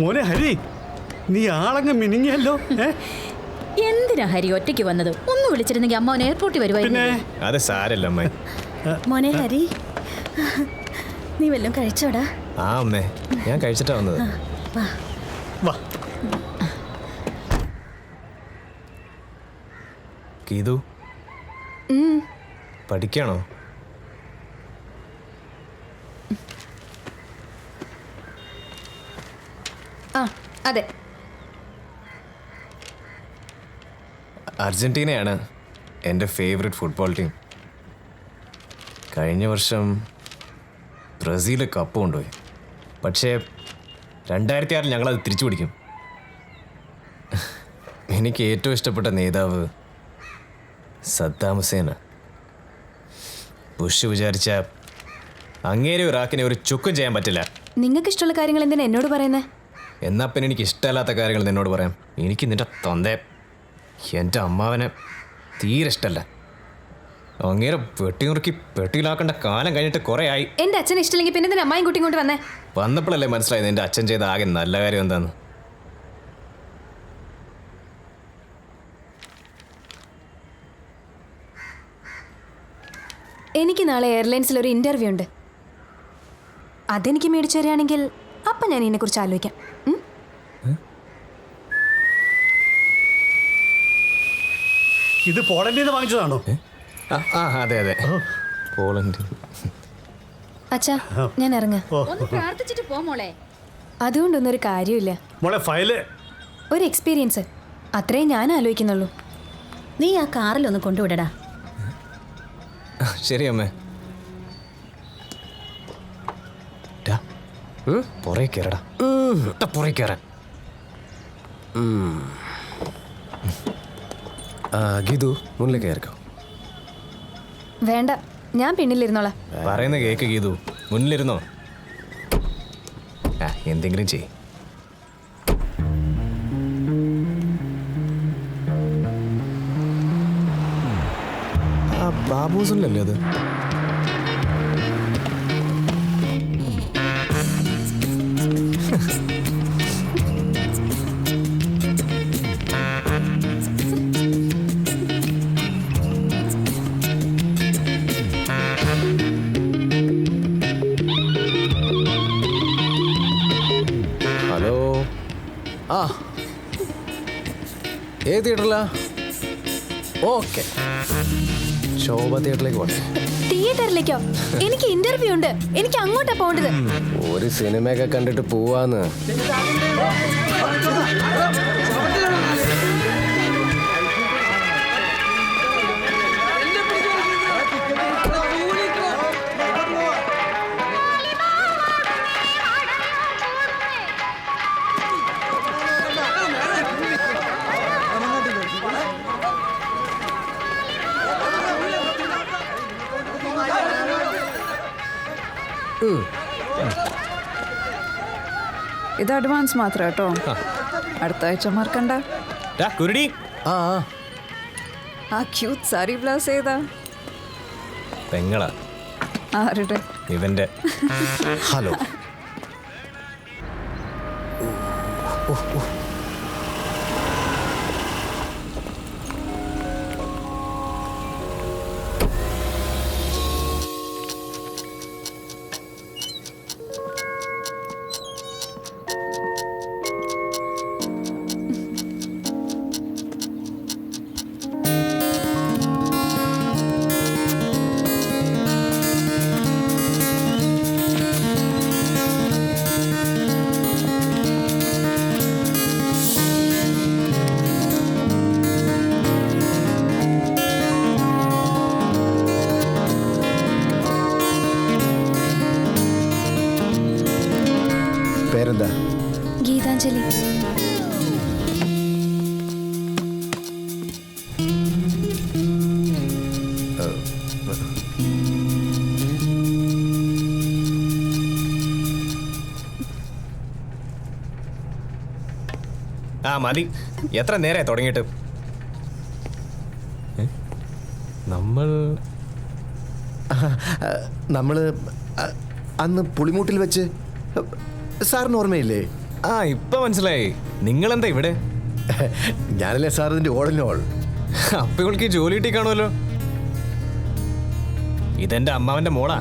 മോനെ ഹരി നീ ആളങ്ങ് മിനിങ്ങിയല്ലോ എന്തിനാ ഹരി ഒറ്റയ്ക്ക് വന്നത്? ഒന്ന് വിളിച്ചിരുന്നെങ്കിൽ അമ്മ എയർപോർട്ടിൽ പിന്നെ? വരുമായിരുന്നു അത് സാരല്ല അമ്മ മോനെ ഹരി നീ വല്ലതും കഴിച്ചോടാ? ആ അമ്മേ ഞാൻ കഴിച്ചിട്ടാ വന്നത്. വാ. ഗീതു പഠിക്കാണോ ആ അതെ. അർജന്റീനയാണ് എന്റെ ഫേവറേറ്റ് ഫുട്ബോൾ ടീം കഴിഞ്ഞ വർഷം ബ്രസീൽ കപ്പ് കൊണ്ടുപോയി. പക്ഷേ രണ്ടായിരത്തി ആറിൽ ഞങ്ങളത് തിരിച്ചു പിടിക്കും. എനിക്ക് ഏറ്റവും ഇഷ്ടപ്പെട്ട നേതാവ് സദ്ദാം ഹുസൈന ബുഷ് വിചാരിച്ച അങ്ങേരെ ഇറാഖിനെ ഒരു ചുക്കും ചെയ്യാൻ പറ്റില്ല. നിങ്ങൾക്ക് ഇഷ്ടമുള്ള കാര്യങ്ങൾ എന്തിനാ എന്നോട് പറയുന്നേ? എന്നാ പിന്നെ എനിക്ക് ഇഷ്ടമല്ലാത്ത കാര്യങ്ങൾ നിന്നോട് പറയാം. എനിക്ക് നിന്റെ തൊന്തെ എന്റെ അമ്മാവനെ തീരെ ഇഷ്ടമല്ല. അങ്ങേരെ വെട്ടിനുറുക്കി പെട്ടിയിലാക്കേണ്ട കാലം കഴിഞ്ഞിട്ട് കുറേ ആയി. എന്റെ അച്ഛൻ ഇഷ്ടമില്ലെങ്കിൽ പിന്നെ നിന്റെ അമ്മായും കുട്ടിയും കൊണ്ട് വന്നേ? വന്നപ്പോഴല്ലേ മനസ്സിലായത് എന്റെ അച്ഛൻ ചെയ്ത ആകെ നല്ല കാര്യം എന്താന്ന്? എനിക്ക് നാളെ എയർലൈൻസിൽ ഒരു ഇന്റർവ്യൂ ഉണ്ട്. അതെനിക്ക് മേടിച്ചു തരികയാണെങ്കിൽ അപ്പം ഞാൻ ഇതിനെക്കുറിച്ച് ആലോചിക്കാം. ഉം? ഇത് പോളണ്ടിൽ നിന്ന് വാങ്ങിച്ചതാണോ ആ ആ അതെ അതെ. പോളണ്ട്. അച്ഛാ ഞാൻ ഇറങ്ങാം. ഒന്ന് പ്രാർത്ഥിച്ചിട്ട് പോ മോളെ. അതുകൊണ്ടൊന്നും ഒരു കാര്യമില്ല. മോളെ ഫയൽ. ഒരു എക്സ്പീരിയൻസ്. അത്രേ ഞാൻ ആലോചിക്കുന്നുള്ളൂ. നീ ആ കാറിലൊന്ന് കൊണ്ടുവിടടാ. ശരി അമ്മേ. ഡാ, പുറകെ കയറടാ പുറകെ കയറാൻ ഗീതു മുന്നിലേക്ക് കയറിക്കോ. വേണ്ട ഞാൻ പിന്നിലിരുന്നോളാം. പറയുന്ന കേക്ക് ഗീതു മുന്നിലിരുന്നോ. എന്തെങ്കിലും ചെയ് ബാബൂസിലല്ലേ അത്? ഓക്കെ. ശോഭ തിയേറ്ററിലേക്ക് തിയേറ്ററിലേക്കോ? എനിക്ക് ഇന്റർവ്യൂ ഉണ്ട്. എനിക്ക് അങ്ങോട്ടാ പോണ്ടത് ഒരു സിനിമയൊക്കെ കണ്ടിട്ട് പോവാന്ന്. ഇത് അഡ്വാൻസ് മാത്രം കേട്ടോ. അടുത്ത ആഴ്ച മറക്കണ്ട ആ ആ. ആ ക്യൂട്ട് സാരി ബ്ലൗസ് ഏതാ? പെങ്ങളാ. ആരുടെ? ഇവന്റെ. ഹലോ. പേരെന്താ മതി. എത്ര നേരെ തുടങ്ങിയിട്ട്? നമ്മൾ നമ്മൾ അന്ന് പുളിമൂട്ടിൽ വെച്ച് സാറിന് ഓർമ്മയില്ലേ? ആ ഇപ്പൊ മനസ്സിലായി. നിങ്ങൾ എന്താ ഇവിടെ? ഞാനല്ലേ സാർ ഇതിന്റെ ഓളിനോൾ അപ്പൊ ഇവൾക്ക് ജോലി കിട്ടി കാണുമല്ലോ. ഇതെന്റെ അമ്മാവന്റെ മോളാ.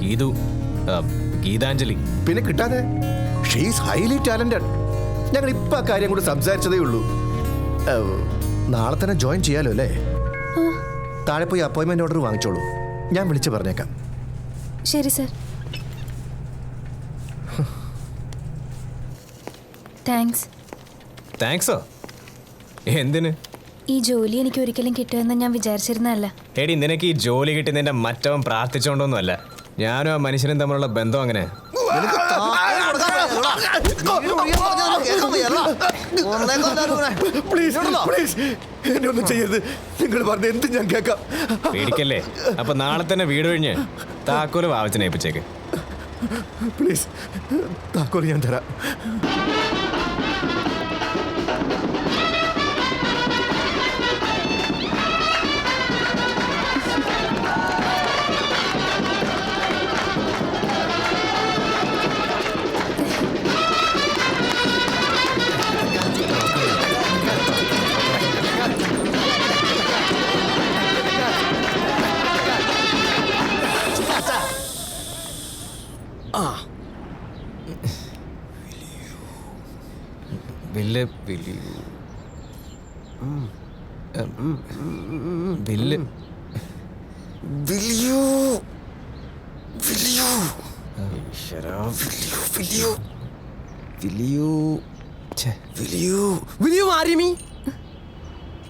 ഗീതു ഗീതാഞ്ജലി. പിന്നെ കിട്ടാതെ? ഷീസ് ഹൈലി ടാലന്റഡ് ഞങ്ങൾ ഇപ്പൊ കാര്യം കൂടി സംസാരിച്ചതേ ഉള്ളൂ. നാളെ തന്നെ ജോയിൻ ചെയ്യാലോ അല്ലേ? താഴെ പോയി അപ്പോയിന്റ്മെന്റ് ഓർഡർ വാങ്ങിച്ചോളൂ. ഞാൻ വിളിച്ചു പറഞ്ഞേക്കാം. ശരി സർ. താങ്ക്സ്. താങ്ക്സോ? എന്തിന്? ഈ ജോലി എനിക്ക് ഒരിക്കലും കിട്ടുമെന്ന് ഞാൻ വിചാരിച്ചിരുന്നതല്ല. എടി നിനക്ക് ഈ ജോലി കിട്ടി നിന്റെ മറ്റവൻ പ്രാർത്ഥിച്ചോണ്ടൊന്നുമല്ല. ഞാനും ആ മനുഷ്യനും തമ്മിലുള്ള ബന്ധം അങ്ങനെ. പ്ലീസ് പ്ലീസ് എന്നെ ഒന്നും ചെയ്യരുത്. നിങ്ങൾ പറഞ്ഞ എന്ത് ഞാൻ കേൾക്കാം. പേടിക്കല്ലേ? അപ്പൊ നാളെ തന്നെ വീട് കഴിഞ്ഞ് താക്കോൽ വാവച്ചനേപ്പിച്ചേക്ക് പ്ലീസ് താക്കോൽ ഞാൻ തരാം.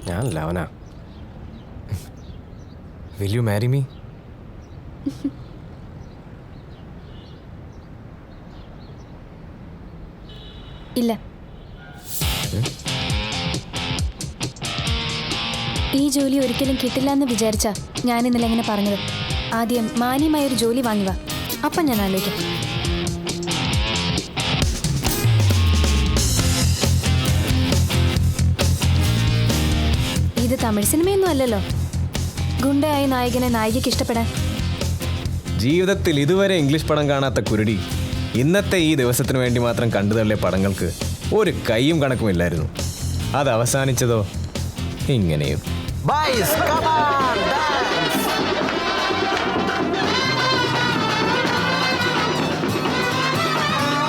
ഞാൻ ലവനാ വിൽ യു മാരി മീ ഇല്ല. ഈ ജോലി ഒരിക്കലും കിട്ടില്ല എന്ന് വിചാരിച്ചാ ഞാൻ ഇന്നലെ എങ്ങനെ പറഞ്ഞത്. ആദ്യം മാന്യമായ ഒരു ജോലി വാങ്ങുക അപ്പം ഞാൻ ആലോചിക്കാം. തമിഴ് സിനിമയൊന്നും അല്ലല്ലോ ഗുണ്ടയായി നായകനെ നായികയ്ക്ക് ഇഷ്ടപ്പെടാൻ ജീവിതത്തിൽ ഇതുവരെ ഇംഗ്ലീഷ് പടം കാണാത്ത കുരുടി ഇന്നത്തെ ഈ ദിവസത്തിന് വേണ്ടി മാത്രം കണ്ടുതള്ളിയ പടങ്ങൾക്ക് ഒരു കൈയും കണക്കുമില്ലായിരുന്നു അത് അവസാനിച്ചതോ ഇങ്ങനെയും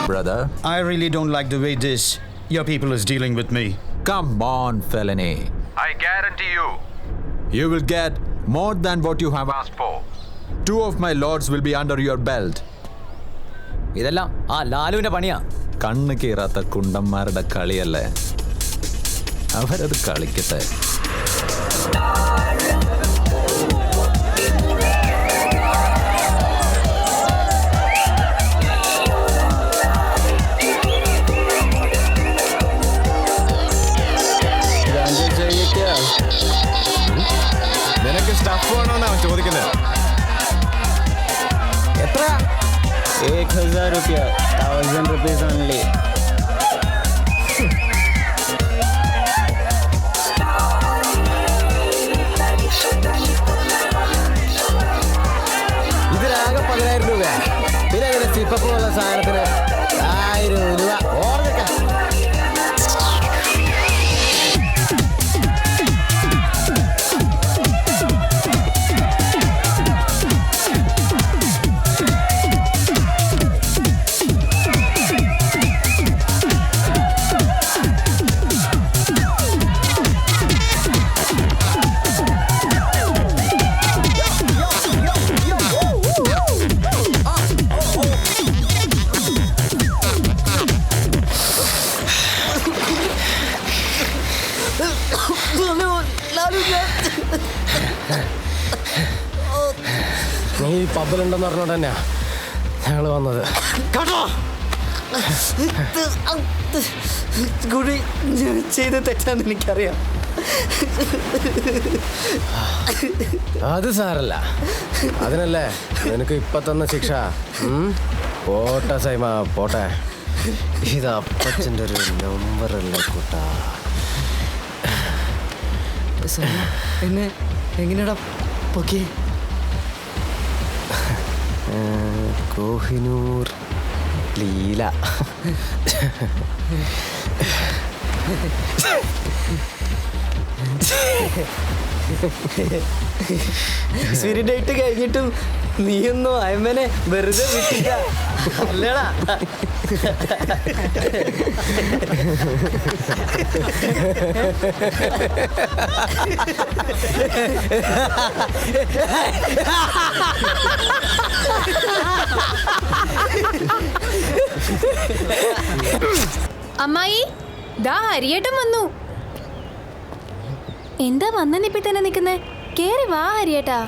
brother. I really don't like the way this your people is dealing with me. Come on, felony. I guarantee you, You will get more than what you have asked for. Two of my lords will be under your belt. ഇതെല്ലാം ആ ലാലുവിന്റെ പണിയാ കണ്ണ് കീറാത്ത കുണ്ടന്മാരുടെ കളിയല്ലേ അവരത് കളിക്കട്ടെ നിനക്ക് stuff വേണോന്നാ ചോദിക്കുന്നത് എത്ര? ഏക് ഹസാർ റുപ്യ തൗസൻഡ് റുപ്പീസ് ഓൺലി പബ്ബിലുണ്ടെന്ന് പറഞ്ഞോണ്ട് തന്നെയാ ഞങ്ങൾ വന്നത്. ചെയ്ത് തെറ്റാന്ന് എനിക്കറിയാം. അത് സാരല്ല. അതിനല്ലേ? നിനക്ക് ഇപ്പൊ തന്ന ശിക്ഷ? പോട്ടെ സൈമ പോട്ടെ. ഇത് അപ്പച്ചന്റെ ഒരു നമ്പറല്ലേ കൂട്ടാ. എന്നെ എങ്ങനെയാടാ പൊക്കി കോഹിനൂർ ലീല. എക്സ്പയറി ഡേറ്റ് കഴിഞ്ഞിട്ടും നീയൊന്നും അയമ്മനെ വെറുതെ വിട്ടില്ല. അല്ലടാ? അമ്മായി ദാ ഹരിയേട്ടൻ വന്നു. എന്താ വന്ന നിപ്പി തന്നെ നിൽക്കുന്നേ? കേറി വാ ഹരിയേട്ടാ.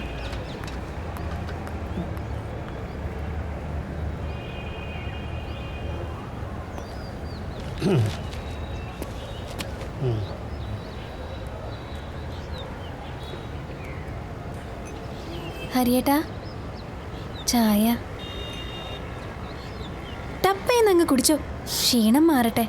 ഹരിയേട്ടാ ചായ. ടപ്പേന്നങ്ങ് കുടിച്ചോ. ക്ഷീണം മാറട്ടെ.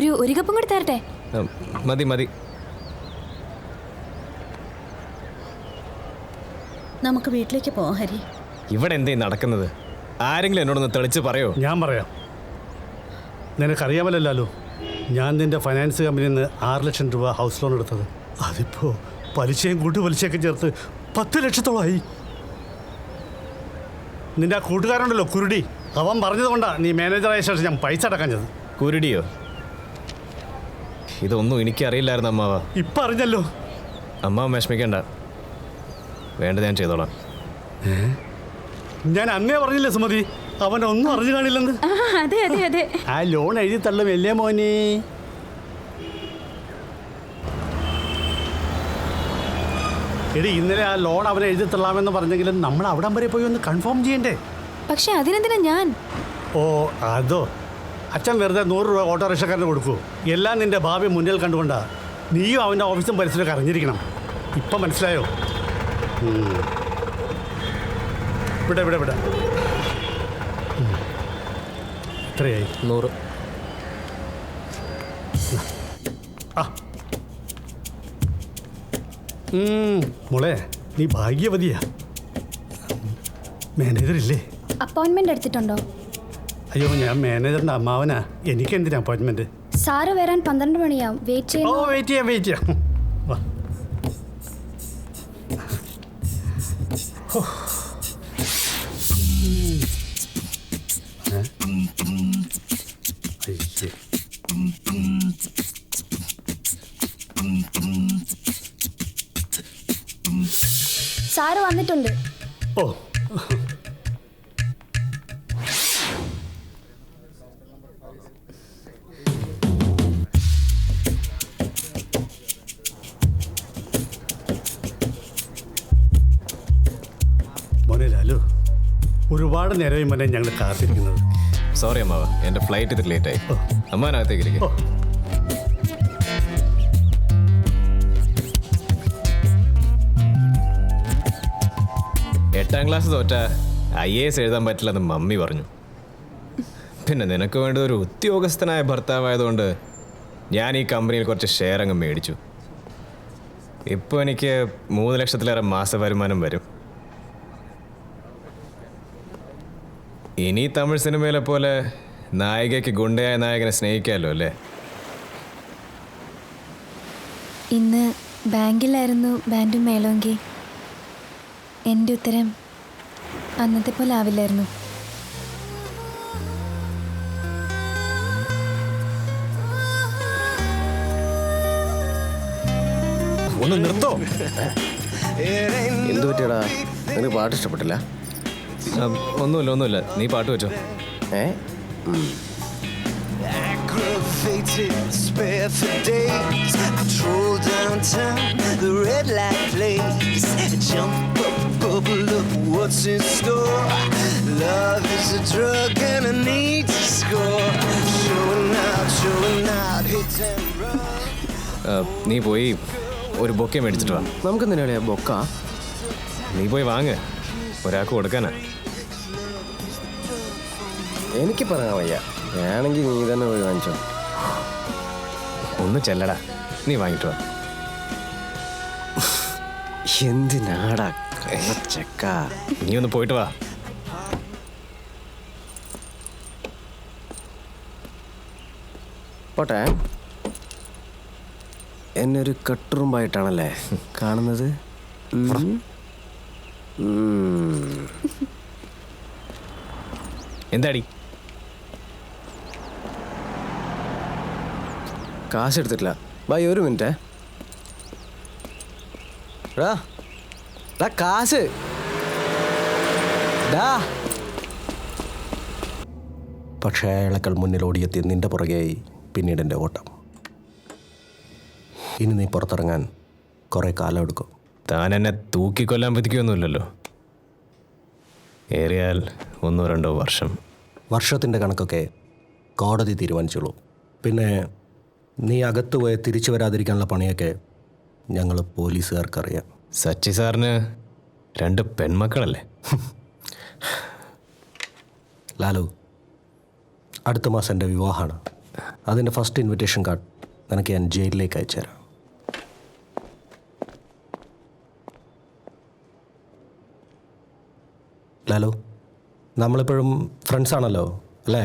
ഒരു ഒരു കപ്പും കൂടി തരട്ടെ? മതി മതി. നമുക്ക് വീട്ടിലേക്ക് പോവാം ഹരി. ഇവിടെ എന്തേ നടക്കുന്നത്? ആരെങ്കിലും എന്നോടൊന്ന് തെളിച്ച് പറയോ? ഞാൻ പറയാം. നിനക്കറിയാമല്ലോ ഞാൻ നിന്റെ ഫൈനാൻസ് കമ്പനിയിൽ നിന്ന് ആറ് ലക്ഷം രൂപ ഹൗസ് ലോൺ എടുത്തത്. അതിപ്പോ പലിശയും കൂട്ടു പലിശയൊക്കെ ചേർത്ത് പത്ത് ലക്ഷത്തോളമായി നിന്റെ ആ കൂട്ടുകാരുണ്ടല്ലോ കുരുടി. അവൻ പറഞ്ഞതുകൊണ്ടാണ് നീ മാനേജറായ ശേഷം ഞാൻ പൈസ അടക്കാഞ്ഞത് കുരുടിയോ? ഇതൊന്നും എനിക്കറിയില്ലായിരുന്നു അമ്മാവ. ഇപ്പൊ അറിഞ്ഞല്ലോ അമ്മാവൻ വിഷമിക്കണ്ട. വേണ്ടത് ഞാൻ ചെയ്തോളാം. ഞാൻ അന്നേ പറഞ്ഞില്ലേ സുമതി അവൻ ഒന്നും അറിഞ്ഞു കാണില്ലെന്ന്. ആ അതെ അതെ അതെ. ആ ലോൺ എഴുതി തള്ളും അല്ലേ മോനെ. എടി ഇന്നലെ ആ ലോൺ അവനെ എഴുതി തള്ളാമെന്ന് പറഞ്ഞെങ്കിലും നമ്മൾ അവിടം വരെ പോയി ഒന്ന് കൺഫേം ചെയ്യണ്ടേ? പക്ഷെ അതിനെന്തിനാ ഞാൻ? ഓ അതോ. അച്ഛൻ വെറുതെ നൂറ് രൂപ ഓട്ടോറിക്ഷക്കാരന് കൊടുക്കൂ. എല്ലാം നിന്റെ ഭാവി മുന്നിൽ കണ്ടുകൊണ്ടാ നീയും അവന്റെ ഓഫീസും പരിസരമൊക്കെ അറിഞ്ഞിരിക്കണം. ഇപ്പം മനസ്സിലായോ. ഇവിടെ ഇവിടെ ഇവിടെ. എത്രയായി? നൂറ്. ആ. ഉം, മോളെ നീ ഭാഗ്യവതിയാ. മാനേജർ ഇല്ലേ? അപ്പോയിന്റ്മെന്റ് എടുത്തിട്ടുണ്ടോ? അയ്യോ ഞാൻ മാനേജറിന്റെ അമ്മാവനാ. എനിക്ക് എന്തിനാ അപ്പോയിന്റ്മെന്റ് സാറ് വരാൻ പന്ത്രണ്ട് മണിയാവും. വെയിറ്റ് ഓ വെയിറ്റ് ചെയ്യാം വെയിറ്റ് ചെയ്യാം. വാ. ഹോ. ഏ? അയ്യേ. സാറ് വന്നിട്ടുണ്ട്. ഓ. ഒരുപാട് നേരമായി മോനെ ഞങ്ങൾ കാത്തിരിക്കുന്നത്. സോറി അമ്മാവ എന്റെ ഫ്ലൈറ്റ് ഇത്തിരി ലേറ്റ് ആയി. അമ്മാനകത്തേക്ക് ഇരിക്കും. എട്ടാം ക്ലാസ് തോറ്റ ഐ എ എസ് എഴുതാൻ പറ്റില്ലെന്ന് മമ്മി പറഞ്ഞു. പിന്നെ നിനക്ക് വേണ്ടത് ഒരു ഉദ്യോഗസ്ഥനായ ഭർത്താവായതുകൊണ്ട് ഞാൻ ഈ കമ്പനിയിൽ കുറച്ച് ഷെയർ അങ്ങ് മേടിച്ചു. ഇപ്പോൾ എനിക്ക് മൂന്ന് ലക്ഷത്തിലേറെ മാസ വരുമാനം വരും. ഇനി തമിഴ് സിനിമയിലെ പോലെ നായികയ്ക്ക് ഗുണ്ടയായ നായകനെ സ്നേഹിക്കാമല്ലോ അല്ലേ? ഇന്ന് ബാങ്കിലായിരുന്നു ബാൻഡും മേളോങ്കി. എന്റെ ഉത്തരം അന്നത്തെ പോലെ ആവില്ലായിരുന്നു. ഒന്ന് നിർത്തോ. എന്തു പറ്റിയടാ? നിനക്ക് പാട്ട് ഇഷ്ടപ്പെട്ടില്ല? ഒന്നുമില്ല ഒന്നുമില്ല നീ പാട്ട് വെച്ചോ ഏ aggravated, spare for days. I troll downtown, the red light plays. Jump up, bubble up, what's in store? Love is a drug and I need to score. Showing out, showing out, hit and run. നീ പോയി ഒരു bouquet മേടിച്ചിട്ട് വാ നമുക്ക് എന്തിനാ bouquet നീ പോയി വാങ്ങ് ഒരാൾക്ക് കൊടുക്കാനാ. എനിക്ക് പറയാൻ വയ്യ. വേണമെങ്കിൽ നീ തന്നെ പോയി വാങ്ങിച്ചോ. ഒന്ന് ചെല്ലടാ. നീ വാങ്ങിട്ട് എന്തിനാടാ ചെക്ക നീ ഒന്ന് പോയിട്ട് വാ. പോട്ടെ. എന്നെ ഒരു കട്ടുറുമ്പായിട്ടാണല്ലേ കാണുന്നത്? ഉം. ഉം. എന്താടി? കാശ് എടുത്തിട്ടില്ല. ബൈ ഒരു മിനിറ്റ്. കാശ്. പക്ഷേ അയാളെക്കാൾ മുന്നിൽ ഓടിയെത്തി നിന്റെ പുറകെയായി പിന്നീട് എന്റെ ഓട്ടം. ഇനി നീ പുറത്തിറങ്ങാൻ കുറേ കാലം എടുക്കും. താൻ എന്നെ തൂക്കിക്കൊല്ലാൻ വിധിക്കൊന്നുമില്ലല്ലോ. ഏറിയാൽ ഒന്നോ രണ്ടോ വർഷം. വർഷത്തിന്റെ കണക്കൊക്കെ കോടതി തീരുമാനിച്ചുള്ളൂ. പിന്നെ നീ അകത്ത് പോയി തിരിച്ചു വരാതിരിക്കാനുള്ള പണിയൊക്കെ ഞങ്ങൾ പോലീസുകാർക്കറിയാം. സച്ചി സാറിന് രണ്ട് പെൺമക്കളല്ലേ? ലാലു അടുത്ത മാസം എന്റെ വിവാഹമാണ്. അതിന്റെ ഫസ്റ്റ് ഇൻവിറ്റേഷൻ കാർഡ് നിനക്ക് ഞാൻ ജയിലിലേക്ക് അയച്ചുതരാം. ലാലു നമ്മളിപ്പോഴും ഫ്രണ്ട്സ് ആണല്ലോ അല്ലേ?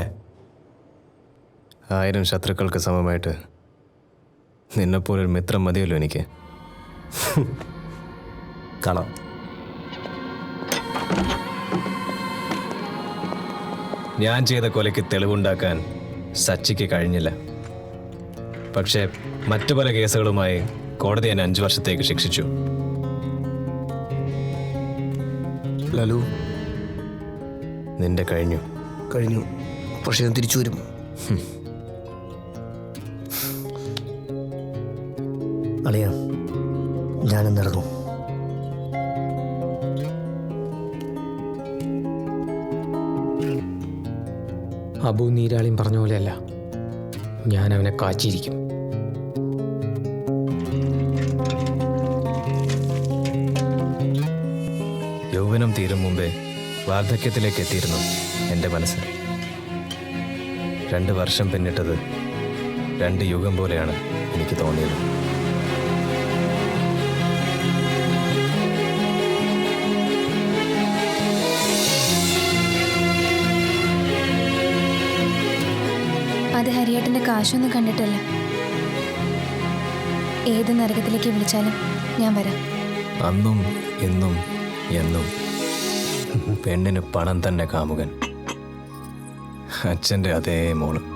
ആയിരം ശത്രുക്കൾക്ക് സമമായിട്ട് നിന്നെപ്പോലൊരു മിത്രം മതിയല്ലോ എനിക്ക്. കാണാം. ഞാൻ ചെയ്ത കൊലയ്ക്ക് തെളിവുണ്ടാക്കാൻ സച്ചിക്ക് കഴിഞ്ഞില്ല. പക്ഷേ മറ്റു പല കേസുകളുമായി കോടതി എന്നെ അഞ്ചു വർഷത്തേക്ക് ശിക്ഷിച്ചു. ലാലു നിന്റെ കഴിഞ്ഞു. കഴിഞ്ഞു. പക്ഷേ ഞാൻ തിരിച്ചു വരും. അളിയ നടന്നു അബു നീരാളിയും പറഞ്ഞ പോലെയല്ല. ഞാൻ അവനെ കാച്ചിരിക്കും. യൗവനം തീരും മുമ്പേ വാർദ്ധക്യത്തിലേക്ക് എത്തിയിരുന്നു എന്റെ മനസ്സ്. രണ്ട് വർഷം പിന്നിട്ടത് രണ്ട് യുഗം പോലെയാണ് എനിക്ക് തോന്നിയത്. അത് ഹരിയേട്ടന്റെ കാശൊന്നും കണ്ടിട്ടല്ല. ഏത് നരകത്തിലേക്ക് വിളിച്ചാലും ഞാൻ വരാം. അന്നും ഇന്നും എന്നും. പെണ്ണിന് പണം തന്നെ കാമുകൻ. അച്ഛന്റെ അതേ മോൾ.